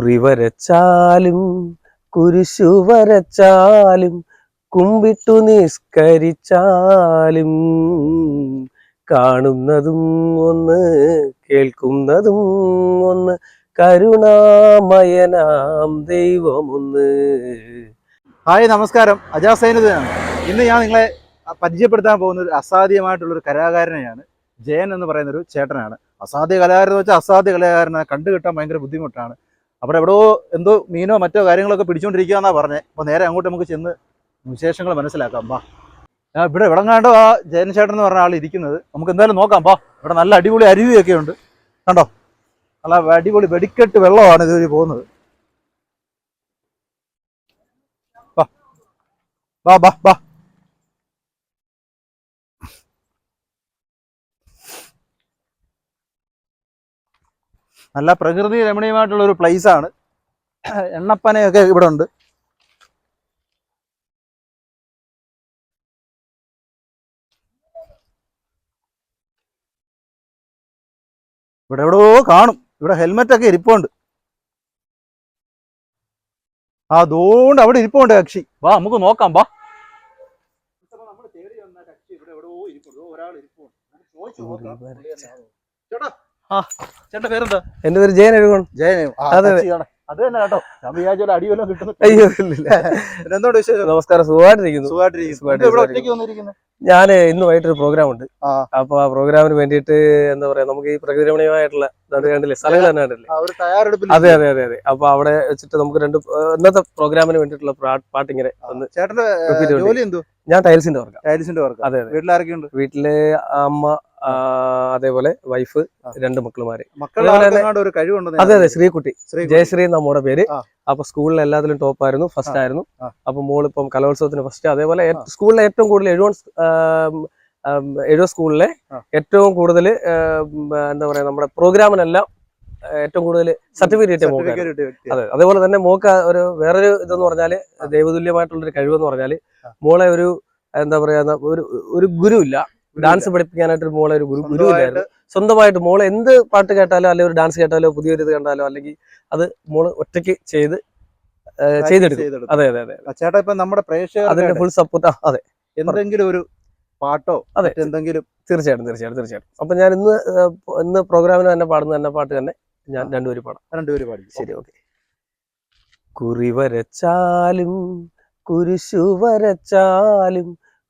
കുറി വരച്ചാലും കുരിശു വരച്ചാലും കുമ്പിട്ടു നിസ്കരിച്ചാലും കാണുന്നതും ഒന്ന് കേൾക്കുന്നതും ഒന്ന് കരുണാമയനാം ദൈവമൊന്ന്. ഹായ് നമസ്കാരം. സൈനുദ്ദീനാണ്. ഇന്ന് ഞാൻ നിങ്ങളെ പരിചയപ്പെടുത്താൻ പോകുന്ന ഒരു അസാധ്യമായിട്ടുള്ളൊരു കലാകാരനെയാണ്. ജയൻ എന്ന് പറയുന്ന ഒരു ചേട്ടനാണ്. അസാധ്യ കലാകാരൻ എന്ന് വെച്ചാൽ അസാധ്യ കലാകാരനെ കണ്ടുകിട്ടാൻ ഭയങ്കര ബുദ്ധിമുട്ടാണ്. അവിടെ എവിടെയോ എന്തോ മീനോ മറ്റോ കാര്യങ്ങളൊക്കെ പിടിച്ചുകൊണ്ടിരിക്കുകയെന്നാണ് പറഞ്ഞത് അപ്പോൾ നേരെ അങ്ങോട്ട് നമുക്ക് ചെന്ന് വിശേഷങ്ങൾ മനസ്സിലാക്കാം. ഞാൻ ഇവിടെ ഇവിടെ കണ്ടോ ആ ജയൻ ചേട്ടൻ എന്ന് പറഞ്ഞ ആൾ ഇരിക്കുന്നത്. നമുക്ക് എന്തായാലും നോക്കാം. ബാ ഇവിടെ നല്ല അടിപൊളി അരുവിയൊക്കെ ഉണ്ട്. കണ്ടോ? നല്ല അടിപൊളി വെടിക്കെട്ട് വെള്ളമാണ് ഇതുവഴി പോകുന്നത്. ബാ ബാ ബാ നല്ല പ്രകൃതി രമണീയമായിട്ടുള്ള ഒരു പ്ലേസ് ആണ്. എണ്ണപ്പനയൊക്കെ ഇവിടെ ഉണ്ട്. ഇവിടെ എവിടെയോ കാണും. ഇവിടെ ഹെൽമെറ്റ് ഒക്കെ ഇരിപ്പുണ്ട്. ആ അതുകൊണ്ട് അവിടെ ഇരിപ്പുണ്ട് കക്ഷി. വാ നമുക്ക് നോക്കാം വാ. ഒരാൾ ഇരിപ്പുണ്ട്. ചോദിച്ചു നോക്കാം. ചേട്ടാ ചേട്ടന്റെ പേരെന്താ? എന്റെ പേര് ജയൻ എഴുകോൺ ജയൻ അതെ, അതെ. തന്നെ കേട്ടോ. ഞാൻ വിചാരിച്ച ഒരു അടിവല്ലോ കിട്ടുന്നു. അയ്യോ ഇല്ലില്ല. എന്തുകൊണ്ട് വിശേഷം? നമസ്കാരം സുഖമായിട്ടിരിക്കുന്നു. സുഖമായിട്ടിരിക്കുന്നു. ഞാൻ ഇന്ന് വൈകിട്ടൊരു പ്രോഗ്രാം ഉണ്ട്. അപ്പൊ ആ പ്രോഗ്രാമിന് വേണ്ടിയിട്ട് എന്താ പറയാ നമുക്ക് ഈ പ്രകൃതി രമണീയമായിട്ടുള്ള കണ്ടില്ലേ സ്ഥലങ്ങൾ തന്നെ കണ്ടില്ലേ? ഒരു അതെ അതെ അതെ അതെ. അപ്പൊ അവിടെ വെച്ചിട്ട് നമുക്ക് രണ്ട് ഇന്നത്തെ പ്രോഗ്രാമിന് വേണ്ടിയിട്ടുള്ള പാട്ടിങ്ങനെ ഒന്ന് ചേട്ടന്റെ ജോലി എന്തോ ഞാൻ ടൈൽസിന്റെ വർക്കാം. ടൈൽസിന്റെ വർക്ക്. അതെ അതെ. വീട്ടിലാരൊക്കെ ഉണ്ട് വീട്ടിൽ അമ്മ അതേപോലെ വൈഫ് രണ്ട് മക്കളുമാര്. ഒരു കഴിവുണ്ടെന്ന് അതെ അതെ ശ്രീകുട്ടി. ശ്രീ ജയശ്രീ നമ്മുടെ പേര്. അപ്പൊ സ്കൂളിൽ എല്ലാത്തിലും ടോപ്പ് ആയിരുന്നു ഫസ്റ്റ് ആയിരുന്നു. അപ്പൊ മോൾ ഇപ്പം കലോത്സവത്തിന് ഫസ്റ്റ് അതേപോലെ സ്കൂളിലെ ഏറ്റവും കൂടുതൽ എഴുവൺ എഴുവ സ്കൂളിലെ ഏറ്റവും കൂടുതൽ എന്താ പറയാ നമ്മുടെ പ്രോഗ്രാമിനെല്ലാം ഏറ്റവും കൂടുതൽ സർട്ടിഫിക്കറ്റ് കിട്ടിയ അതെ അതേപോലെ തന്നെ മോക്ക് ഒരു വേറൊരു ഇതെന്ന് പറഞ്ഞാൽ ദൈവതുല്യമായിട്ടുള്ള ഒരു കഴിവെന്ന് പറഞ്ഞാൽ. മോളെ ഒരു എന്താ പറയാ ഒരു ഒരു ഗുരു ഇല്ല ഡാൻസ് പഠിപ്പിക്കാനായിട്ട് ഒരു മോളെ ഒരു ഗുരു ഗുരു ഇല്ലായിരുന്നു. സ്വന്തമായിട്ട് മോളെ എന്ത് പാട്ട് കേട്ടാലോ അല്ലെങ്കിൽ ഒരു ഡാൻസ് കേട്ടാലോ പുതിയൊരു ഇത് കണ്ടാലോ അല്ലെങ്കിൽ അത് മോൾ ഒറ്റയ്ക്ക് ചെയ്ത് ചെയ്തെടുക്കും. അതെ അതെ അതെ ചേട്ടാ ഇപ്പൊ നമ്മുടെ പ്രേക്ഷകർ അതിന്റെ ഫുൾ സപ്പോർട്ട് അതെ. എന്തെങ്കിലും ഒരു പാട്ടോ അതെ. എന്തെങ്കിലും തീർച്ചയായിട്ടും തീർച്ചയായിട്ടും തീർച്ചയായിട്ടും. അപ്പൊ ഞാൻ ഇന്ന് ഇന്ന് പ്രോഗ്രാമിന് തന്നെ പാടുന്ന തന്നെ പാട്ട് തന്നെ ഞാൻ രണ്ടുപേരും പാടാം. രണ്ടുപേരും പാടി ശരി ഓക്കെ. കുറി വരച്ചാലും കുരിശു വരച്ചാലും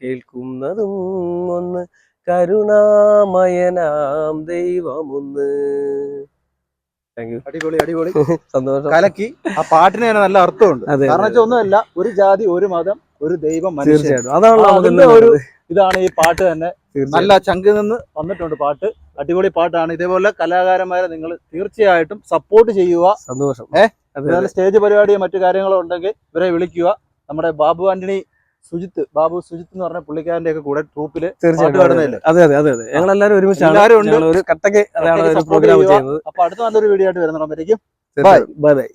കേൾക്കുന്നതും ഒന്ന് കരുണാമയനാം ദൈവമൊന്ന്. അടിപൊളി അടിപൊളി. സന്തോഷം. കലക്കി ആ പാട്ടിന് തന്നെ നല്ല അർത്ഥമുണ്ട്. കാരണം വെച്ചാൽ ഒന്നുമല്ല ഒരു ജാതി ഒരു മതം ഒരു ദൈവം മനുഷ്യൻ. അതാണ് ഒരു- ഇതാണ് ഈ പാട്ട് തന്നെ. നല്ല ചങ്കിൽ നിന്ന് വന്നിട്ടുണ്ട് പാട്ട്. അടിപൊളി പാട്ടാണ്. ഇതേപോലെ കലാകാരന്മാരെ നിങ്ങൾ തീർച്ചയായിട്ടും സപ്പോർട്ട് ചെയ്യുക. സന്തോഷം. ഏഹ് സ്റ്റേജ് പരിപാടിയോ മറ്റു കാര്യങ്ങളോ ഉണ്ടെങ്കിൽ ഇവരെ വിളിക്കുക. നമ്മുടെ ബാബു ആന്റണി സുജിത്ത് ബാബു സുജിത്ത് എന്ന് പറഞ്ഞ പുള്ളിക്കാരന്റെ ഒക്കെ കൂടെ ട്രൂപ്പിൽ തീർച്ചയായിട്ടും അതെ, അതെ അതെ ഞങ്ങൾ എല്ലാവരും ഒരുമിച്ചാണ് ഒരു കട്ടക്ക് അതാണ് പ്രോഗ്രാം. ചെയ്യുന്നത്. അപ്പൊ അടുത്ത നല്ലൊരു വീഡിയോ ആയിട്ട് വരുന്നവരേക്കും. Bye bye